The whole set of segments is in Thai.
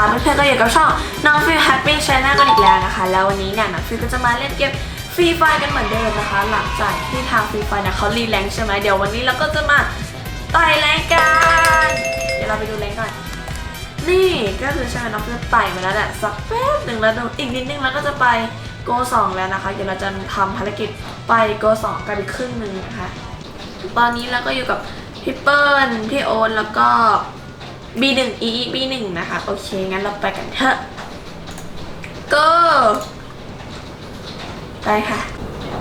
ค่ะเพื่อนๆก็อยู่กับช่องน้องฟิลแฮปปี้ชาแนลกันอีกแล้วนะคะ แล้ววันนี้เนี่ยน้องฟิลก็จะมาเล่นเกมฟรีไฟกันเหมือนเดิมนะคะ หลังจากที่ทางฟรีไฟเนี่ยเขารีแรงค์ใช่ไหมเดี๋ยววันนี้เราก็จะมาไต่แรงค์กันเดี๋ยวเราไปดูแรงค์ก่อนนี่ก็คือใช่ไหมน้องฟิลไต่มาแล้วแหละสักแป๊บหนึ่งแล้วเดี๋ยวอีกนิดนึงแล้วก็จะไปโกสองแล้วนะคะเดี๋ยวเราจะทำภารกิจไปโกสองกันอีกครึ่งหนึ่งนะคะตอนนี้เราก็อยู่กับพี่เปิ้ลพี่โอ๊ตแล้วก็ B1 E B1 นะคะ โอเค งั้นเราไปกันเถอะ go ได้ค่ะ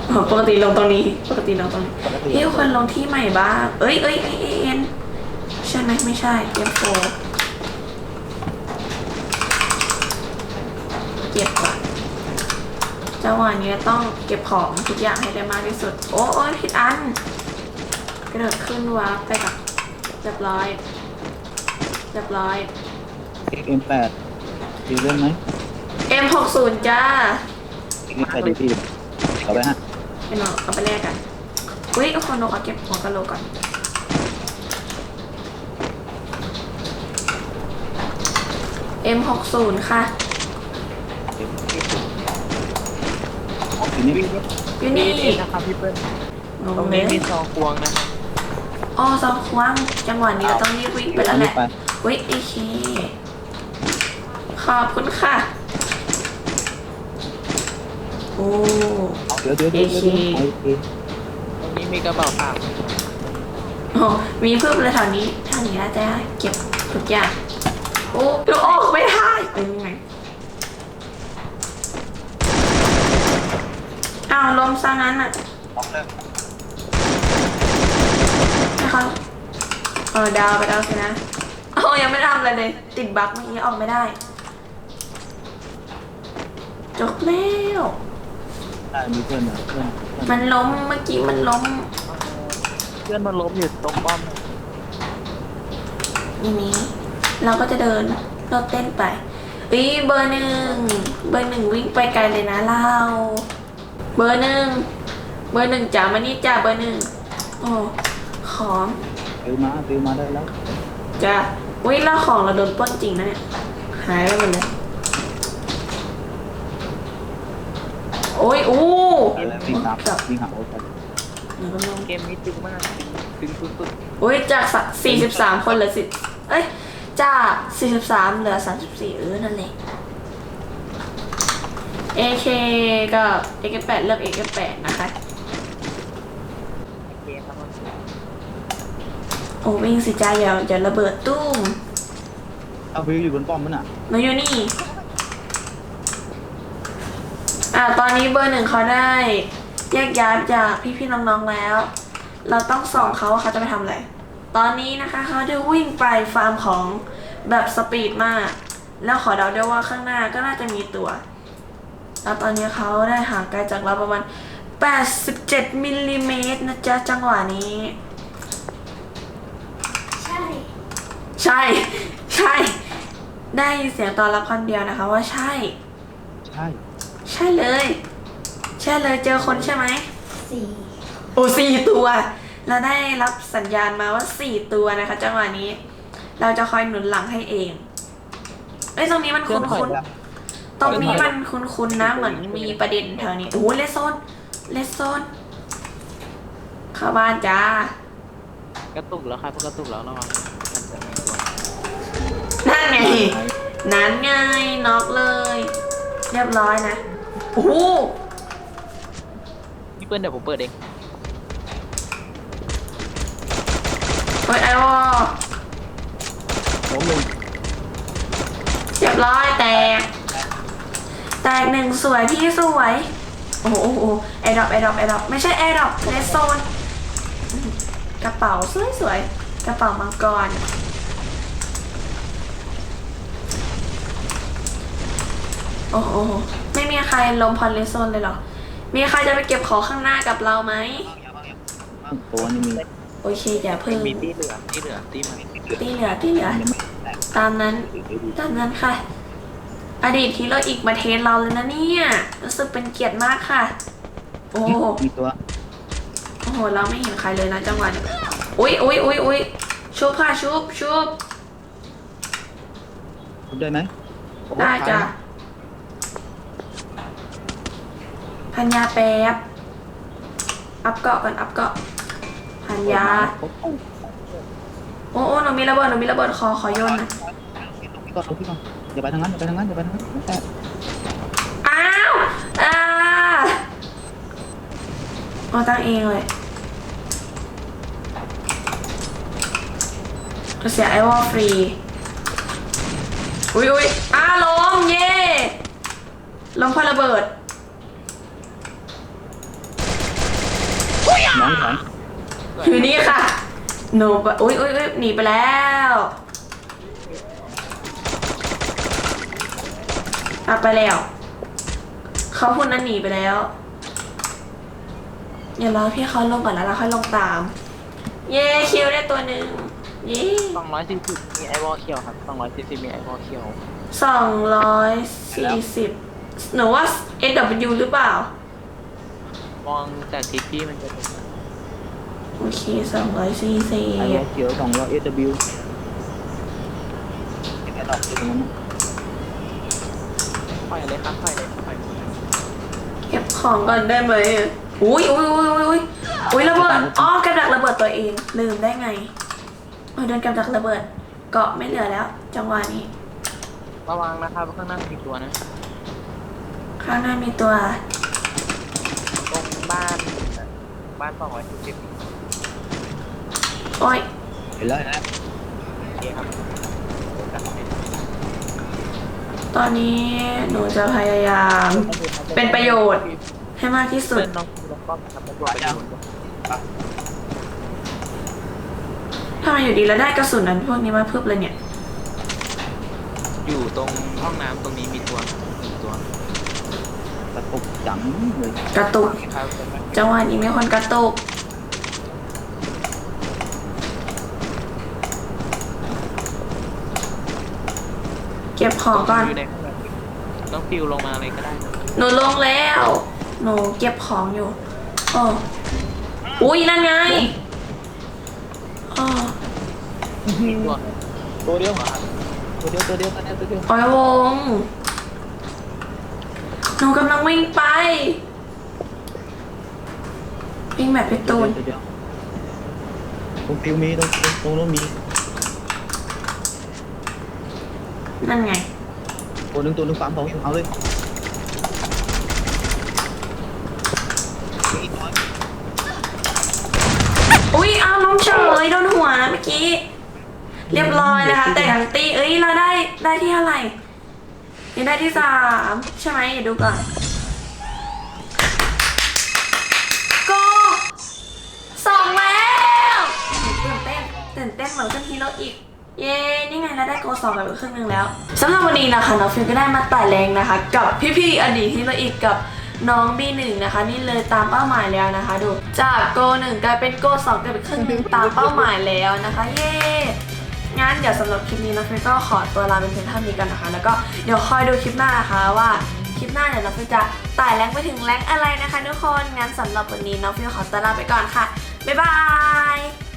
อ๋อปกติลงตรงนี้ ปกติลงตรงนี้พี่ควรลงที่ใหม่บ้าง เอ้ยเอ้ยเอ้ยเอ้ยเอ็นใช่ไหมไม่ใช่เก็บโฟเก็บก่อนจังหวะนี้ต้องเก็บของทุกอย่างให้ได้มากที่สุด โอ้โอ้ยผิดอัน กระโดดขึ้นวาร์ปไปกับเรียบร้อย เรียบร้อยเอ็มแปดดีเรื่องไหม M60 จ้าเอ็มแปดดีพี่เอาไปฮะไปนอนเอาไปแลกกันอุ้ยเอาคนนกเอาเก็บหัวกะโหลกก่อน M60 ค่ะ ทีนี้อยู่นี่นี่นะครับพี่เปิ้ลโอ้ตรงโหนี้มีซองควงนะครับ อ๋อสองควงจังหวะนี้เราต้องรีบวิ่งไปแล้วแหละ ไป อุ้ยโอเค ขอบคุณค่ะ โอ้ เดี๋ยวเดี๋ยวเดี๋ยวเดี๋ยวโอเคตรงนี้มีกระเป๋าตังค์โอ้มีเพิ่มเลยแถวนี้ทางนี้น่าจะเก็บทุกอย่าง โอ้ดูออกไม่ได้เป็นยังไงอ้าวลมซะงั้นอะเอาเลยนะคะเออดาวไปดาวสินะ โอ้ยังไม่ได้ทำอะไรเลย ติดบั๊กเมื่อกี้ออกไม่ได้ จบแล้ว ได้มีเพื่อนเหรอเพื่อนเพื่อนมันล้มเมื่อกี้มันล้มเพื่อนมันล้มอยู่ตรงป้อมอย่างนี้ เราก็จะเดินเราเต้นไปอีเบอร์หนึ่งเบอร์หนึ่งวิ่งไปไกลเลยนะเรา เบอร์หนึ่งเบอร์หนึ่งจ๋ามานี่จ้าเบอร์หนึ่งโอ้ของฟิวมาฟิวมาได้แล้วจ้า วิแล้วของเราโดนปล้นจริงนะเนี่ย หายไปหมดเลย โอ้ยอู้อะไรวิ่งตามวิ่งหาโอ๊ตไปเดี๋ยวก็ลงเกมนี้ตึงมากตึงสุดอุ้ยจากสี่สิบสามคนเหลือสิเอ้ย จากสี่สิบสามเหลือสามสิบสี่เออ นั่นแหละ AK กับ AK8 เลือก AK8 นะคะ ๆเกมครับมัน โอ้วิ่งสิจ้าอย่าอย่าระเบิดตุ้มเอาฟิวอยู่บนป้อมมันอะมาอยู่นี่ อ่าตอนนี้เบอร์หนึ่งเขาได้แยกย้ายจากพี่ๆน้องๆแล้ว เราต้องส่องเขาว่าเขาจะไปทำอะไร ตอนนี้นะคะเขาได้วิ่งไปฟาร์มของแบบสปีดมาก แล้วขอเดาด้วยว่าข้างหน้าก็น่าจะมีตัว แล้วตอนนี้เขาได้ห่างไกลจากเราประมาณ 87มิลลิเมตรนะจ๊ะจังหวะนี้ ใช่ ใช่ ใช่ ได้ยินเสียงตอนรับคำเดียวนะคะ ว่าใช่ ใช่ใช่เลย ใช่เลยเจอคนใช่ไหม สี่โอ้สี่ตัว เราได้รับสัญญาณมาว่าสี่ตัวนะคะจังหวะนี้ เราจะคอยหนุนหลังให้เองเอ้ยตรงนี้มันเพื่อนถอยคุ้นแล้วๆตรงนี้มันคุ้นๆนะเหมือนมีประเด็นแถวนี้โอ้โหเลสโซนเลสโซนเข้าบ้านจ้ากระตุกแล้วครับกระตุกแล้วระวังมันจะมีตัว นั่น ไง นั้นไงน็อกเลย เรียบร้อยนะโอ้โหพี่เปิ้ลเดี๋ยวผมเปิดเองเปิดไอวอลล้มลงเรียบร้อยแตก แตกหนึ่งสวยพี่สวย โอ้โหโอ้โหแอร์ดรอปแอร์ดรอปแอร์ดรอปไม่ใช่แอร์ดรอปเลสโซน กระเป๋าสวยสวยๆกระเป๋ามังกร โอ้โหไม่มีใครลมพอลเลสโซนเลยเหรอ มีใครจะไปเก็บของข้างหน้ากับเราไหมตัวนี้มีโอเคอย่าเพิ่งมีที่เหลือที่เหลือที่มันตีเหลือตีเหลือยังไม่แตกตามนั้นตามนั้นค่ะ อดีตที่เราอีกมาเทสเราเลยนะเนี่ยรู้สึกเป็นเกียรติมากค่ะ โอ้โหมีตัวโอ้โหเราไม่เห็นใครเลยนะจังหวะนี้อุ๊ยอุ๊ยอุ๊ยอุ๊ยชุบค่ะชุบชุบทุบได้ไหมโอ้ได้จ้ะ ตาย พันยาแป๊บ อัพเกาะก่อนอัพเกาะพันยาโอ้โหโอ้โอ้หนูมีระเบิดหนูมีระเบิดคอขอโยนหน่อยพี่ก่อนพี่ก่อนอย่าไปทางนั้นอย่าไปทางนั้นอย่าไปทางนั้นแต่อ้าวอ่าเอาตั้งเองเลยก็เสียไอวอลฟรี อุ้ยอุ้ยอ้าลงเย่ลงพอระเบิด น้องถอนอยู่นี่ค่ะหนูไปอุ้ยอุ้ยอุ้ยหนีไปแล้วอะไปแล้ว เขาพูดนั้นหนีไปแล้วเดี๋ยวรอพี่เขาลงก่อนแล้วเราค่อยลงตาม เย้คิวได้ตัวหนึ่งเย้สองร้อยสี่สิบมีไอวอลเคียวครับสองร้อยสี่สิบมีไอวอลเคียว สองร้อยสี่สิบหนูว่า S W หรือเปล่ามองจากทิศที่มันจะเป็น โอเคสองร้อยสี่สิไอ้บเขียวสองร้อยเอสบิวแค่ดอกตรงนั้นปล่อยเลยครับปล่อยเลยปล่อยเลยเก็บของก่อนได้ไหมอุ้ยอุ้ยอุ้ยอุ้ยอุ้ยอุ้ยระเบิดอ๋อกำลังระเบิดตัวเองลืมได้ไงโอ้ยโดนกำลังระเบิด เกาะไม่เหลือแล้ว จังหวะนี้ ระวังนะครับข้างหน้ามีตัวนะข้างหน้ามีตัว ตรงบ้าน บ้านสองร้อยสี่สิบ โอ้ยเห็นแล้วเห็นแล้วโอเคครับตอนนี้หนูจะพยายาม เป็นประโยชน์ให้มากที่สุดเพื่อนน้องน้องป้อมนะครับเป็นตัวประโยชน์ทำไมอยู่ดีแล้วได้กระสุนนั้นพวกนี้มาเพิ่มเลยเนี่ย อยู่ตรงห้องน้ำตรงนี้มีตัวหนึ่งตัวกระตุกจังเลยกระตุก ครับจังหวะนี้มีคนกระตุก เก็บของก่อน ยู่ในห้องน้ำน้องฟิวลงมาเลยก็ได้นะหนูลงแล้ว หนูเก็บของอยู่โอ้อุ้ยนั่นไงอ๋อมีตัวตัวเดียวตัวเดียวตัวเดียวตัวเดียวตัวเดียวปล่อยวง หนูกำลังวิ่งไป วิ่งแบบพี่ตูนตัวเดียวตรงฟิวมีตรงตรงนู้นมี นั่นไง ตัวหนึ่งตัวหนึ่งสามสองอยู่เอาเลยมีอีกน้อยอุ้ยอ้าวล้มเฉยโดนหัวเมื่อกี้ เรียบร้อยนะคะ แต่ทั้งตีเอ้ยเราได้ได้ที่เท่าไหร่นี่ได้ที่สามใช่ไหมเดี๋ยวดูก่อน ก็สองแล้วตื่นเต้นตื่นเต้นเหมือนขึ้นฮีโร่อีก เย้นี่ไงเราได้โกสองกับครึ่งหนึงแล้วสำหรับวันนี้นะคะน้องฟิลก็ได้มาไต่แรงนะคะ กับพี่ๆอดีตฮีโร่อีกกับน้อง B1 นะคะ นี่เลยตามเป้าหมายแล้วนะคะ ดูจากโกหนึ่งกลายเป็นโกสองกลายเป็นครึ่งหนึงตามเป้าหมายแล้วนะคะเย้งั้นเดี๋ยวสำหรับคลิปนี้น้องฟิลก็ขอตัวลาเป็นเพียงเท่านี้กันนะคะ แล้วก็เดี๋ยวคอยดูคลิปหน้านะคะว่าคลิปหน้าเนี่ยน้องฟิลจะไต่แรงไปถึงแรงอะไรนะคะทุกคนงั้นสำหรับวันนี้น้องฟิลขอตัวลาไปก่อนค่ะบ๊ายบาย